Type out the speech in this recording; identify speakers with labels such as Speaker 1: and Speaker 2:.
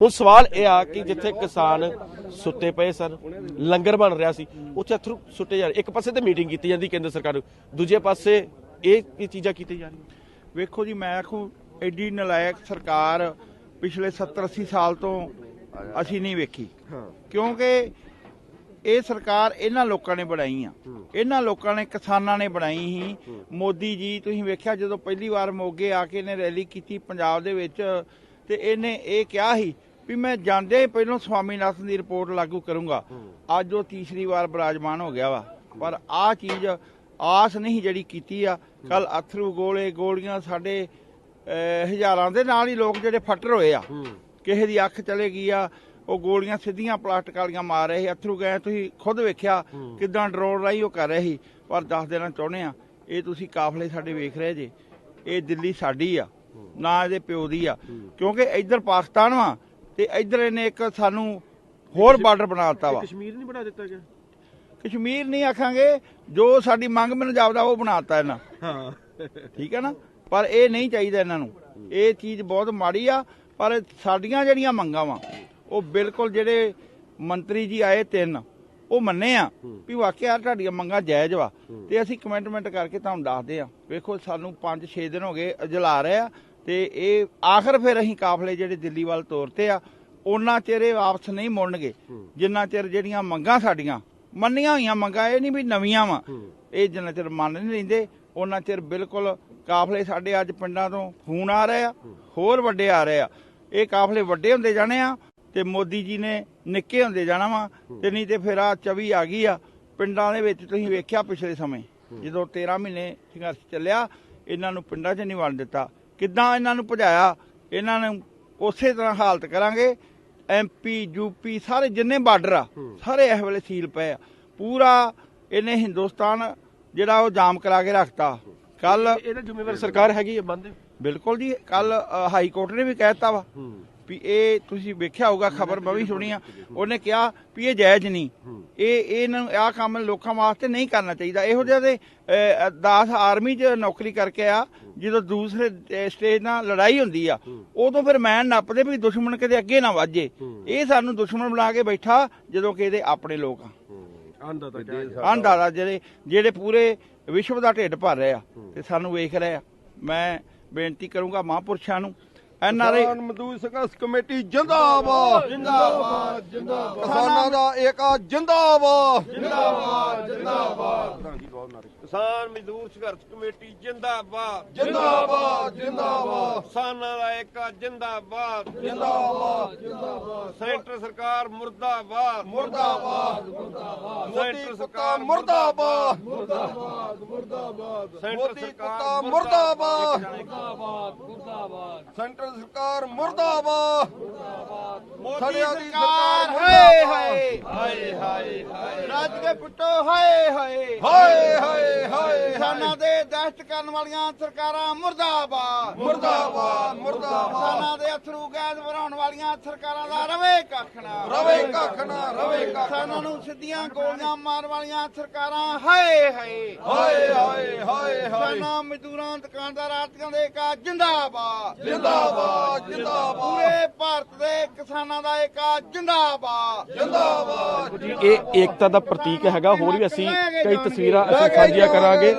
Speaker 1: ਹੁਣ ਸਵਾਲ ਇਹ ਆ ਕਿ ਜਿੱਥੇ ਕਿਸਾਨ ਸੁੱਤੇ ਪਏ ਸਨ ਲੰਗਰ ਬਣ ਰਿਹਾ ਸੀ ਉੱਥੇ ਅਥਰੂ ਸੁੱਟੇ ਜਾ ਰਹੇ। ਇੱਕ ਪਾਸੇ ਤੇ ਮੀਟਿੰਗ ਕੀਤੀ ਜਾਂਦੀ ਕੇਂਦਰ ਸਰਕਾਰ ਨੂੰ ਦੂਜੇ ਪਾਸੇ ਇਹ ਕੀ ਚੀਜ਼ਾਂ ਕੀਤੀਆਂ ਜਾ ਰਹੀਆਂ?
Speaker 2: ਵੇਖੋ ਜੀ ਮੈਂ ਆਖੂ ਐਡੀ ਨਲਾਇਕ ਸਰਕਾਰ ਪਿਛਲੇ 70 80 ਸਾਲ ਤੋਂ ਅਸੀਂ ਨਹੀਂ ਵੇਖੀ। ਕਿਉਂਕਿ ਇਹ ਸਰਕਾਰ ਇਹਨਾਂ ਲੋਕਾਂ ਨੇ ਬਣਾਈ ਆ। ਇਹਨਾਂ ਲੋਕਾਂ ਨੇ ਕਿਸਾਨਾਂ ਨੇ ਬਣਾਈ ਹੀ ਮੋਦੀ ਜੀ ਤੁਸੀਂ ਵੇਖਿਆ ਜਦੋਂ ਪਹਿਲੀ ਵਾਰ ਮੋਗੇ ਆ ਕੇ ਇਹਨੇ ਰੈਲੀ ਕੀਤੀ ਪੰਜਾਬ ਦੇ ਵਿੱਚ ਤੇ ਇਹਨੇ ਇਹ ਕਿਹਾ ਸੀ ਵੀ ਮੈਂ ਜਾਂਦੇ ਹੀ ਪਹਿਲਾਂ ਸਵਾਮੀਨਾਥਨ ਦੀ ਰਿਪੋਰਟ ਲਾਗੂ ਕਰੂੰਗਾ। ਅੱਜ ਉਹ ਤੀਸਰੀ ਵਾਰ ਬਰਾਜਮਾਨ ਹੋ ਗਿਆ ਵਾ। ਪਰ ਆਹ ਚੀਜ਼ ਆਸ ਨਹੀਂ ਜਿਹੜੀ ਕੀਤੀ ਆ। ਕੱਲ ਅਥਰੂ ਗੋਲੇ ਗੋਲੀਆਂ ਸਾਡੇ ਹਜ਼ਾਰਾਂ ਦੇ ਨਾਲ ਹੀ ਲੋਕ ਜਿਹੜੇ ਫੱਟਰ ਹੋਏ ਆ। ਕਿਸੇ ਦੀ ਅੱਖ ਚਲੇ ਗਈ ਆ ਉਹ ਗੋਲੀਆਂ ਸਿੱਧੀਆਂ ਪਲਾਸਟਿਕ ਵਾਲੀਆਂ ਮਾਰ ਰਹੇ ਸੀ। ਅਥਰੂ ਗਏ ਤੁਸੀਂ ਖੁਦ ਵੇਖਿਆ ਕਿਦਾਂ ਡਰੋਨ ਰਾਹੀਂ ਉਹ ਕਰ ਰਹੇ ਸੀ। ਪਰ ਦੱਸ ਦੇਣਾ ਚਾਹੁੰਦੇ ਆ ਇਹ ਤੁਸੀਂ ਕਾਫਲੇ ਸਾਡੇ ਵੇਖ ਰਹੇ ਜੇ। ਇਹ ਦਿੱਲੀ ਸਾਡੀ ਆ ਨਾ ਇਹਦੇ ਪਿਓ ਦੀ ਆ। ਕਿਉਂਕਿ ਇੱਧਰ ਪਾਕਿਸਤਾਨ ਵਾ ਤੇ ਇੱਧਰ ਇਹਨੇ ਇੱਕ ਸਾਨੂੰ ਹੋਰ ਬਾਰਡਰ ਬਣਾ ਦਿੱਤਾ ਵਾ।
Speaker 1: ਕਸ਼ਮੀਰ ਨਹੀਂ ਬਣਾ ਦਿੱਤਾ ਗਿਆ?
Speaker 2: ਕਸ਼ਮੀਰ ਨਹੀਂ ਆਖਾਂਗੇ ਜੋ ਸਾਡੀ ਮੰਗ ਮੈਨੂੰ ਜਾਪਦਾ ਉਹ ਬਣਾਤਾ ਇਹਨਾਂ।
Speaker 1: ਹਾਂ।
Speaker 2: ਠੀਕ ਹੈ ਨਾ? ਪਰ ਇਹ ਨਹੀਂ ਚਾਹੀਦਾ ਇਹਨਾਂ ਨੂੰ। ਇਹ ਚੀਜ਼ ਬਹੁਤ ਮਾੜੀ ਆ ਪਰ ਸਾਡੀਆਂ ਜਿਹੜੀਆਂ ਮੰਗਾਂ ਵਾ ਉਹ ਬਿਲਕੁਲ ਜਿਹੜੇ ਮੰਤਰੀ ਜੀ ਆਏ ਤਿੰਨ ਉਹ ਮੰਨੇ ਆ ਵੀ ਵਾਕਿਆ ਤੁਹਾਡੀਆਂ ਮੰਗਾਂ ਜਾਇਜ਼ ਵਾ। ਤੇ ਅਸੀਂ ਕਮੈਂਟਮੈਂਟ ਕਰਕੇ ਤੁਹਾਨੂੰ ਦੱਸਦੇ ਆ। ਵੇਖੋ ਸਾਨੂੰ 5-6 ਦਿਨ ਹੋ ਗਏ ਜਲਾ ਰਹੇ ਆ। ਤੇ ਇਹ ਆਖਰ ਫਿਰ ਅਸੀਂ ਕਾਫਲੇ ਜਿਹੜੇ ਦਿੱਲੀ ਵੱਲ ਤੋਰਤੇ ਆ ਉਹਨਾਂ ਚਿਰ ਇਹ ਵਾਪਸ ਨਹੀਂ ਮੁੜਨਗੇ। ਜਿੰਨਾ ਚਿਰ ਜਿਹੜੀਆਂ ਮੰਗਾਂ ਸਾਡੀਆਂ ਮੰਨੀਆਂ ਹੋਈਆਂ ਮੰਗਾਂ ਇਹ ਨਹੀਂ ਵੀ ਨਵੀਆਂ ਵਾ। ਇਹ ਜਿੰਨਾ ਚਿਰ ਮੰਨ ਨਹੀਂ ਲੈਂਦੇ ਉਹਨਾਂ ਚਿਰ ਬਿਲਕੁਲ ਕਾਫਲੇ ਸਾਡੇ ਅੱਜ ਪਿੰਡਾਂ ਤੋਂ ਫੋਨ ਆ ਰਹੇ ਆ ਹੋਰ ਵੱਡੇ ਆ ਰਹੇ ਆ। ਇਹ ਕਾਫਲੇ ਵੱਡੇ ਹੁੰਦੇ ਜਾਣੇ ਆ ਤੇ ਮੋਦੀ ਜੀ ਨੇ ਨਿੱਕੇ ਹੁੰਦੇ ਜਾਣਾ ਵਾ ਤੇ ਨਹੀਂ ਤੇ ਫਿਰ ਆ 24 ਆ ਗਈ ਆ। ਪਿੰਡਾਂ ਦੇ ਵਿੱਚ ਤੁਸੀਂ ਵੇਖਿਆ ਪਿਛਲੇ ਸਮੇਂ ਜਦੋਂ 13 ਮਹੀਨੇ ਸੰਘਰਸ਼ ਚੱਲਿਆ ਇਹਨਾਂ ਨੂੰ ਪਿੰਡਾਂ 'ਚ ਨਹੀਂ ਵੰਡ ਦਿੱਤਾ। ਕਿੱਦਾਂ ਇਹਨਾਂ ਨੂੰ ਭਜਾਇਆ ਇਹਨਾਂ ਨੂੰ ਉਸੇ ਤਰ੍ਹਾਂ ਹਾਲਤ ਕਰਾਂਗੇ। ਐਮਪੀ ਯੂਪੀ ਸਾਰੇ ਜਿੰਨੇ ਬਾਰਡਰ ਆ ਸਾਰੇ ਇਸ ਵੇਲੇ ਸੀਲ ਪਏ ਆ। ਪੂਰਾ ਇਹਨੇ ਹਿੰਦੁਸਤਾਨ ਜਿਹੜਾ ਉਹ ਜਾਮ ਕਰਾ ਕੇ ਰੱਖਤਾ। ਕੱਲ
Speaker 1: ਇਹਦਾ ਜ਼ਿੰਮੇਵਾਰ ਸਰਕਾਰ ਹੈਗੀ ਹੈ ਬੰਦ?
Speaker 2: ਬਿਲਕੁਲ ਜੀ ਕੱਲ ਹਾਈ ਕੋਰਟ ਨੇ ਵੀ ਕਹਿਤਾ ਵਾ ਵੀ ਇਹ ਤੁਸੀਂ ਵੇਖਿਆ ਹੋਊਗਾ ਖਬਰ ਮੈਂ ਵੀ ਸੁਣੀ ਆ। ਉਹਨੇ ਕਿਹਾ ਵੀ ਇਹ ਜਾਇਜ਼ ਨਹੀਂ। ਇਹ ਇਹ ਇਹਨਾਂ ਨੂੰ ਆਹ ਕੰਮ ਲੋਕਾਂ ਵਾਸਤੇ ਨਹੀਂ ਕਰਨਾ ਚਾਹੀਦਾ। ਇਹੋ ਜਿਹੇ ਦੇ ਦਾਸ ਆਰਮੀ 'ਚ ਨੌਕਰੀ ਕਰਕੇ ਆ। ਜਦੋਂ ਦੂਸਰੇ ਸਟੇਜ ਨਾਲ ਲੜਾਈ ਹੁੰਦੀ ਆ ਉਦੋਂ ਫਿਰ ਮੈਂ ਨੱਪਦੇ ਵੀ ਦੁਸ਼ਮਣ ਕਿਤੇ ਅੱਗੇ ਨਾ ਵਾਜੇ। ਇਹ ਸਾਨੂੰ ਦੁਸ਼ਮਣ ਬਣਾ ਕੇ ਬੈਠਾ ਜਦੋਂ ਕਿ ਇਹਦੇ ਆਪਣੇ ਲੋਕ ਆ।
Speaker 1: ਆਂਦਾ ਤਾਂ
Speaker 2: ਅੰਦਾਜ਼ਾ ਜਿਹੜੇ ਜਿਹੜੇ ਪੂਰੇ ਵਿਸ਼ਵ ਦਾ ਢਿੱਡ ਭਰ ਰਹੇ ਆ ਤੇ ਸਾਨੂੰ ਵੇਖ ਰਹੇ ਆ। ਮੈਂ ਬੇਨਤੀ ਕਰੂੰਗਾ ਮਹਾਂਪੁਰਸ਼ਾਂ ਨੂੰ ਐਨ ਆਰ ਆਈ
Speaker 3: ਕਿਸਾਨ ਮਜ਼ਦੂਰ ਸੰਘਰਸ਼ ਕਮੇਟੀ ਜਿੰਦਾਬਾਦ।
Speaker 2: ਜਿੰਦਾਬਾਦ ਜਿੰਦਾਬਾਦ।
Speaker 3: ਕਿਸਾਨਾਂ ਦਾ ਏਕਾ ਜਿੰਦਾਬਾਦ।
Speaker 4: ਕਿਸਾਨ ਮਜ਼ਦੂਰ ਸੰਘਰਸ਼ ਕਮੇਟੀ ਜਿੰਦਾਬਾਦ।
Speaker 3: ਜਿੰਦਾਬਾਦ ਜਿੰਦਾਬਾਦ।
Speaker 4: ਕਿਸਾਨਾਂ ਦਾ ਏਕਾ ਜਿੰਦਾਬਾਦ।
Speaker 3: ਜਿੰਦਾਬਾਦ ਜਿੰਦਾਬਾਦ।
Speaker 4: ਸੈਂਟਰ ਸਰਕਾਰ ਮੁਰਦਾਬਾਦ।
Speaker 3: ਮੁਰਦਾਬਾਦ
Speaker 4: ਸੈਂਟਰ
Speaker 3: ਮੋਦੀ ਕੁੱਤਾ
Speaker 4: ਸਰਕਾਰ
Speaker 3: ਮੁਰਦਾਬਾਦ।
Speaker 4: ਸੈਂਟਰ
Speaker 3: ਮੋਦੀ
Speaker 4: ਸਰਕਾਰ
Speaker 3: ਕੁੱਤਾ ਮੁਰਦਾਬਾਦ। ਸੈਂਟਰ ਸਰਕਾਰ ਮੁਰਦਾਬਾਦ।
Speaker 2: ਮੋਦੀ
Speaker 3: ਸੜਿਆਂ ਦੀ
Speaker 2: ਸਰਕਾਰ
Speaker 3: ਸਰਕਾਰ
Speaker 2: ਹਾਏ।
Speaker 3: ਮੁਰਦਾਬਾਦ।
Speaker 2: ਹਾਏ ਹਾਏ। ਦੇ ਪੁੱਟੋ ਹਾਏ ਹਾਏ
Speaker 3: ਹਾਏ ਹਾਏ ਹਾਏ
Speaker 2: ਕਿਸਾਨਾਂ ਦੇ ਦਹਿਸ਼ਤ ਕਰਨ ਵਾਲੀਆਂ ਸਰਕਾਰਾਂ ਮੁਰਦਾਬਾਦ।
Speaker 3: ਮੁਰਦਾਬਾਦ ਮੁਰਦਾਬਾਦ।
Speaker 2: ਕਿਸਾਨਾਂ ਦੇ ਅਥਰੂ ਗੈਸ ਭਰਾਉਣ ਵਾਲੀਆਂ ਸਰਕਾਰਾਂ ਦਾ ਰਵੇ ਕੱਖ ਨਾ
Speaker 3: ਰਵੇ ਕੱਖ ਨਾ ਰਵੇ ਕੱਖ
Speaker 2: ਕਿਸਾਨਾਂ ਨੂੰ ਸਿੱਧੀਆਂ ਗੋਲੀਆਂ ਮਾਰਨ ਵਾਲੀਆਂ ਸਰਕਾਰਾਂ ਹਾਏ
Speaker 3: ਹਾਏ। ਹਾਏ ਹਾਏ ਹਾਏ
Speaker 2: ਕਿਸਾਨਾਂ ਮਜ਼ਦੂਰਾਂ ਦੁਕਾਨਦਾਰ ਆਰਤੀਆਂ ਦੇ ਏਕਾ ਜਿੰਦਾਬਾਦ।
Speaker 3: ਜਿੰਦਾਬਾਦ ਜਿੰਦਾਬਾਦ।
Speaker 2: ਪੂਰੇ ਭਾਰਤ ਦੇ ਕਿਸਾਨਾਂ ਦਾ ਏਕਾ ਜਿੰਦਾਬਾਦ।
Speaker 3: ਜਿੰਦਾਬਾਦ
Speaker 1: ਇਹ ਏਕਤਾ ਦਾ ਪ੍ਰਤੀਕ ਹੈਗਾ ਹੋਰ ਵੀ ਅਸੀਂ ਕਈ ਤਸਵੀਰਾਂ ਅਸੀਂ ਸਾਂਝੀਆਂ ਕਰਾਂਗੇ।